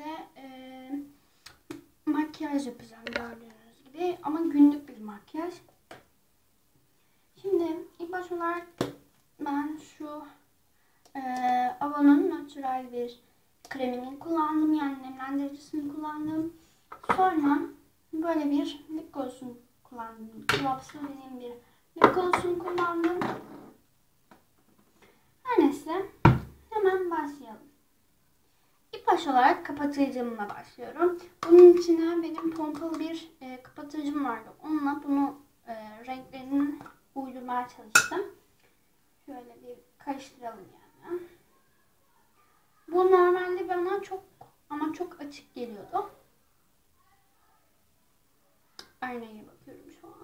size e, makyaj yapacağım gördüğünüz gibi ama günlük bir makyaj. Şimdi ilk baş olarak ben şu e, Avon'un natural bir kremini kullandım yani nemlendiricisini kullandım. Sonra böyle bir lip gloss'unu kullandım. Glops'u dediğim bir lip gloss'unu kullandım. Her neyse hemen başlayalım. Baş olarak kapatıcımla başlıyorum. Bunun içine benim pompalı bir e, kapatıcım vardı. Onunla bunu e, renklerini uydurmaya çalıştım. Şöyle bir karıştıralım yani. Bu normalde bana çok ama çok açık geliyordu. Aynaya bakıyorum şu an.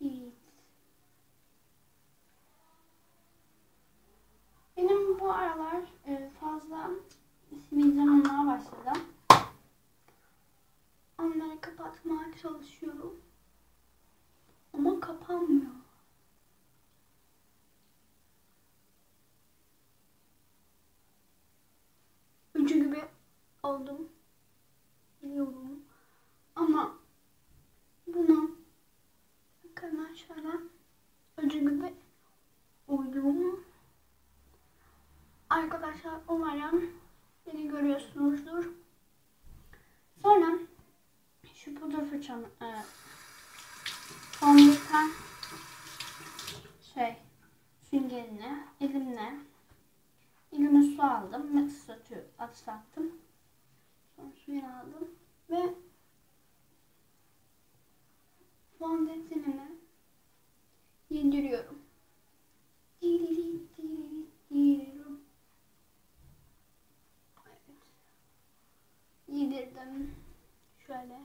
Evet. Benim bu aralar e, fazla sivilcem olmaya başladı. Onları kapatmaya çalışıyorum. Ama kapanmıyor. Öcü gibi oldum. Biliyorum. Ama bunu hemen şöyle öcü gibi oldum. Arkadaşlar umarım beni görüyorsunuzdur. Sonra şu pudra fırçamı e, fondöten şey süngerini elimle elime su aldım ve ıslatıyor, ıslattım. Sonra suyunu aldım ve fondötenimi yediriyorum. Diririt, diririt. Evet. Yedirdim. Şöyle.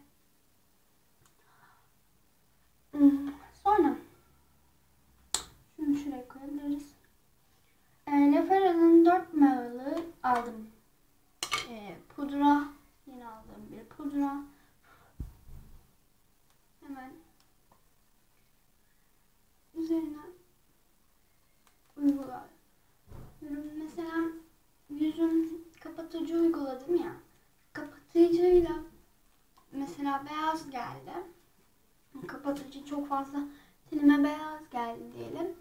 Hmm, Sonra şunu şuraya koyabiliriz. E, Lefera'nın 4 numaralı aldım. E, pudra. Yine aldığım bir pudra. Hemen üzerine uyguluyorum. Mesela yüzüm kapatıcı uyguladım ya. Kapatıcıyla mesela beyaz geldi. Kapatıcı çok fazla tenime beyaz geldi diyelim.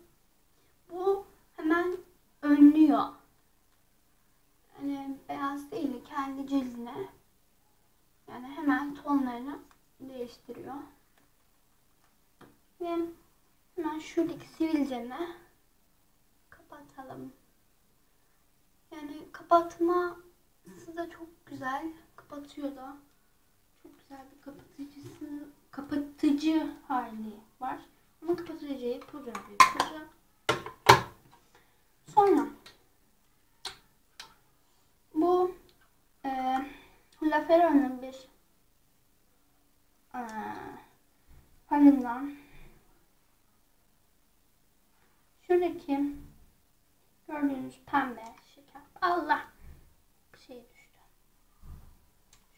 Bu hemen önlüyor. Yani beyaz değil de kendi cildine yani hemen tonlarını değiştiriyor. Ve hemen şuradaki sivilcemi kapatalım. Yani kapatması da çok güzel. Kapatıyor da. Çok güzel bir kapatıcısı, kapatıcı hali var. Ama kapatıcıyı bir pudra. Sonra bu e, La Ferra'nın bir e, farından şuradaki gördüğünüz pembe şeker. Allah bir şey düştü.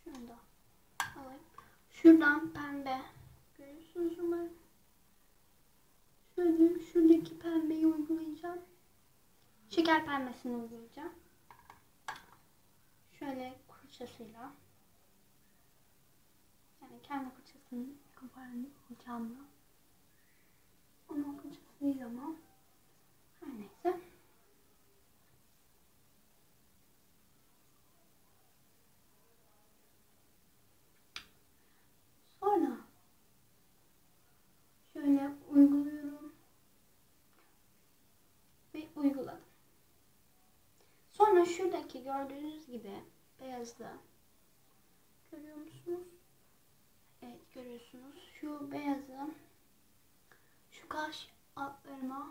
Şunu da alayım. Şuradan pembe görüyorsunuz umarım. Şöyle şuradaki pembeyi uygulayacağım. Şeker pembesini uygulayacağım. Şöyle fırçasıyla. Yani kendi fırçasını koparacağım. Onun fırçası değil ama. Her neyse. Sonra şöyle uyguluyorum ve uyguladım. Sonra şuradaki gördüğünüz gibi beyazda görüyor musunuz? Evet görüyorsunuz. Şu beyazı şu kaş altlarıma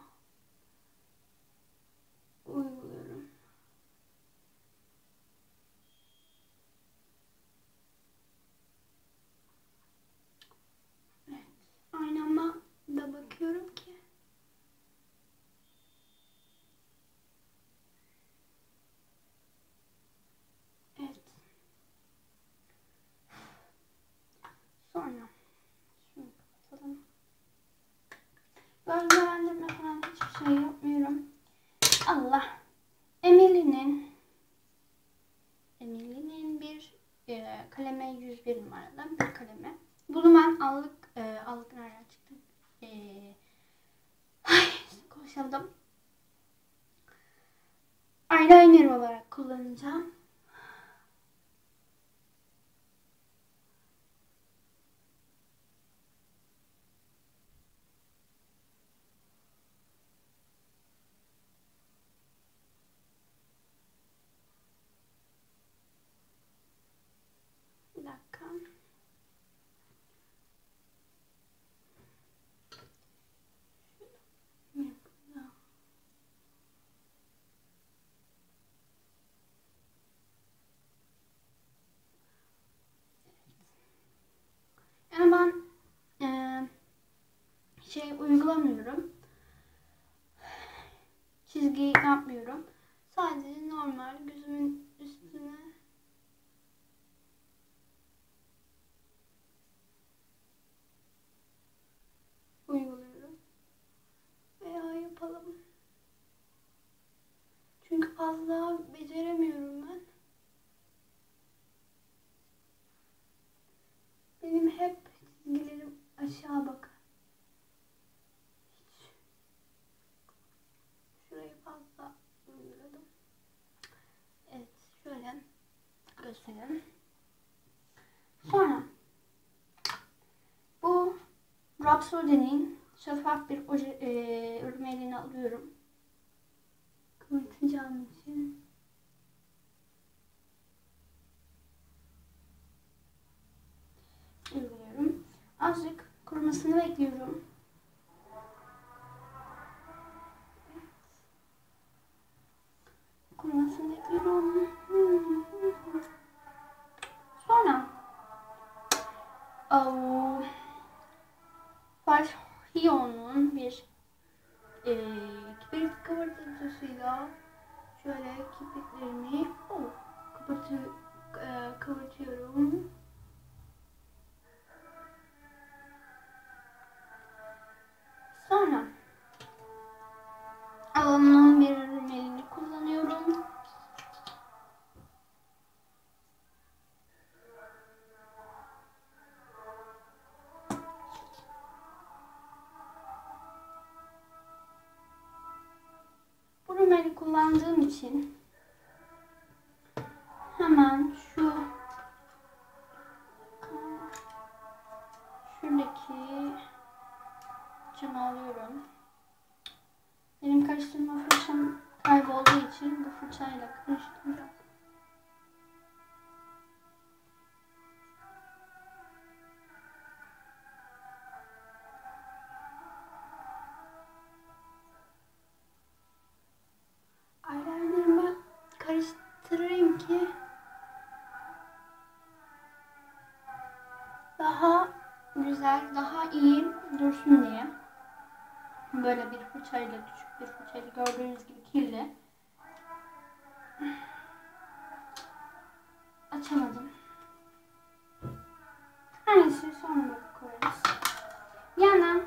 uyguluyorum. one of them. Mm. Göstereyim. Sonra bu Rhapsody'nin şeffaf bir oje, e, ürmelini alıyorum. Kıvırtacağım için. uyguluyorum. Azıcık kurumasını bekliyorum. Kurumasını bekliyorum. O Farhion'un bir e, kibrit kıvırtıcısıyla şöyle kirpiklerimi oh, kapatı, e, kıvırtıyorum. Şu şuradaki fırçamı alıyorum. Benim karıştırma fırçam kaybolduğu için bu fırçayla karıştıracağım. Böyle bir fırçayla, küçük bir fırçayla gördüğünüz gibi kirli. Açamadım. Her neyse sonra koyarız. Bir yandan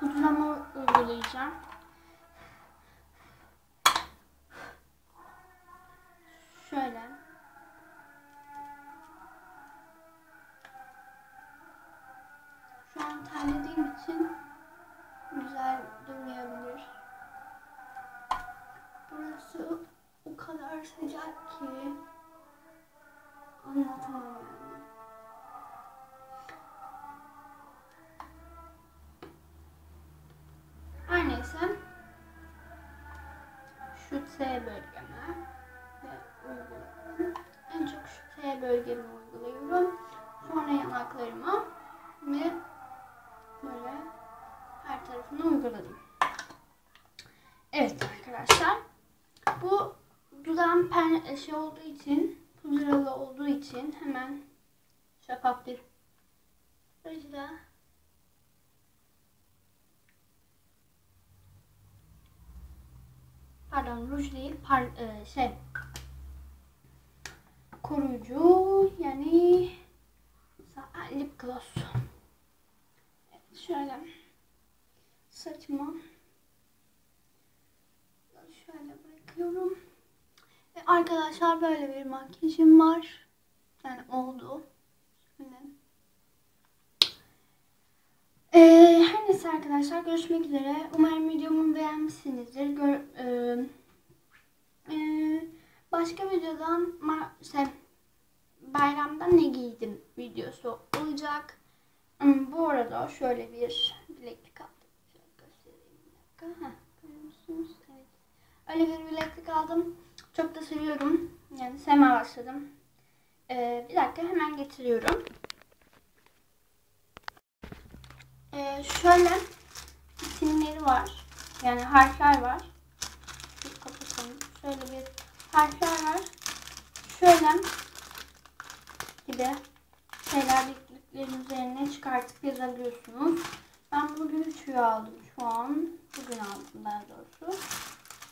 pudramı uygulayacağım. Şöyle. Şu an terlediğim için Burası o kadar sıcak ki anlatamam yani. Her neyse şu T bölgeme uyguluyorum. En çok şu T bölgemi uyguluyorum. Sonra yanaklarıma ve böyle her tarafını uyguladım. Evet arkadaşlar. Bu dudağım pen şey olduğu için, pudralı olduğu için hemen şeffaf bir rujla pardon ruj değil par, e, şey koruyucu yani lip gloss. Evet, şöyle saçma yapıyorum. Ve arkadaşlar böyle bir makyajım var. Yani oldu. Şimdi. Ee, her neyse arkadaşlar görüşmek üzere. Umarım videomu beğenmişsinizdir. Gör, e, e, başka videodan işte, bayramda ne giydim videosu olacak. Hmm, bu arada şöyle bir bileklik aldım. Şöyle göstereyim bir dakika. Heh, görüyor musunuz? Öyle bir bileklik aldım. Çok da seviyorum. Yani sevmeye başladım. Ee, bir dakika hemen getiriyorum. Ee, şöyle isimleri var. Yani harfler var. Bir kapatalım. Şöyle bir harfler var. Şöyle gibi şeyler bilekliklerin üzerine çıkartıp yazabiliyorsunuz. Ben bunu üçüye aldım şu an. Bugün aldım daha doğrusu.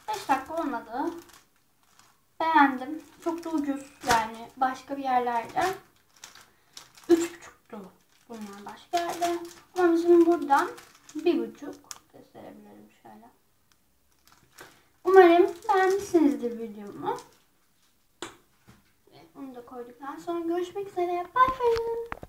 5 dakika olmadı. Beğendim. Çok da ucuz yani başka bir yerlerde. 3,5'tu bunlar başka yerde. Ama bizim buradan bir buçuk gösterebilirim şöyle. Umarım beğenmişsinizdir videomu. Onu da koyduktan sonra görüşmek üzere. Bye bye.